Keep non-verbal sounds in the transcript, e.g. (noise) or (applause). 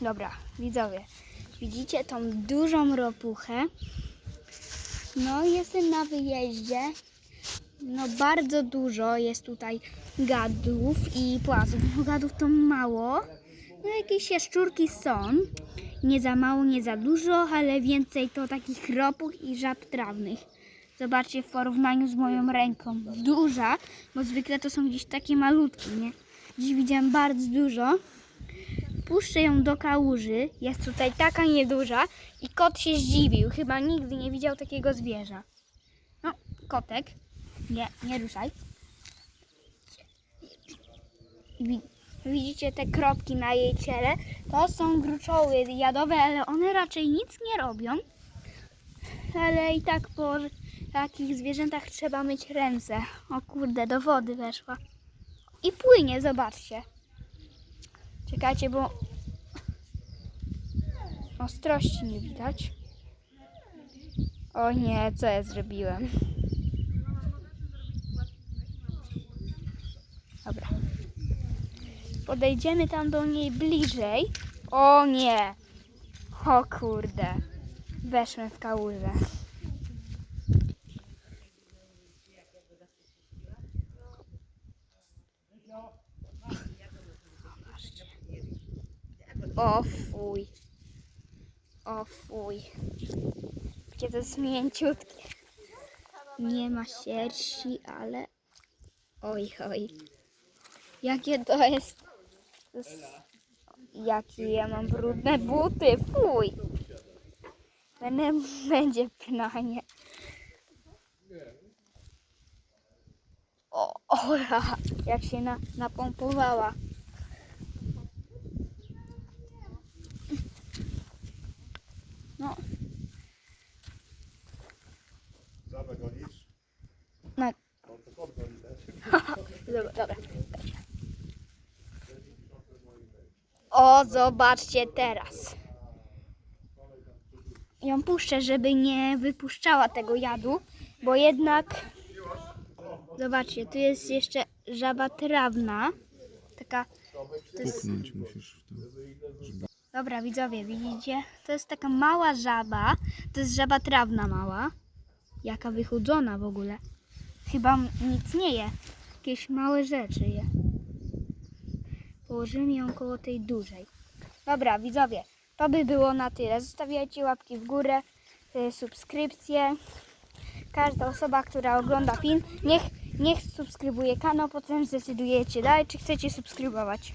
Dobra, widzowie. Widzicie tą dużą ropuchę? No, jestem na wyjeździe. No, bardzo dużo jest tutaj gadów i płazów. Gadów to mało. No, jakieś jaszczurki są. Nie za mało, nie za dużo, ale więcej to takich ropuch i żab trawnych. Zobaczcie w porównaniu z moją ręką. Duża, bo zwykle to są gdzieś takie malutkie, nie? Dziś widziałam bardzo dużo. Puszczę ją do kałuży. Jest tutaj taka nieduża i kot się zdziwił. Chyba nigdy nie widział takiego zwierza. No, kotek. Nie, nie ruszaj. Wi- Widzicie te kropki na jej ciele? To są gruczoły jadowe, ale one raczej nic nie robią. Ale i tak po takich zwierzętach trzeba myć ręce. O kurde, do wody weszła. I płynie, zobaczcie. Czekajcie, bo ostrości nie widać. O nie, co ja zrobiłem? Dobra. Podejdziemy tam do niej bliżej. O nie! O kurde. Weszłem w kałużę. O fuj. O fuj. Gdzie to jest mięciutkie. Nie ma sierści, ale... Oj, oj. Jakie to jest... Jakie ja mam brudne buty. Fuj. Będę, (laughs) będzie pnanie. O, ora, jak się na, napompowała. No, Żabę gonisz? No (laughs) dobra, dobra. O, zobaczcie teraz. Ją puszczę, żeby nie wypuszczała tego jadu, bo jednak... Zobaczcie, tu jest jeszcze żaba trawna. Taka... To jest, Puknąć musisz w to. Dobra, widzowie, widzicie? To jest taka mała żaba. To jest żaba trawna mała. Jaka wychudzona w ogóle. Chyba nic nie je. Jakieś małe rzeczy je. Położymy ją koło tej dużej. Dobra, widzowie, to by było na tyle. Zostawiajcie łapki w górę, y, subskrypcje. Każda osoba, która ogląda film, niech, niech subskrybuje kanał, potem zdecydujecie dalej, czy chcecie subskrybować.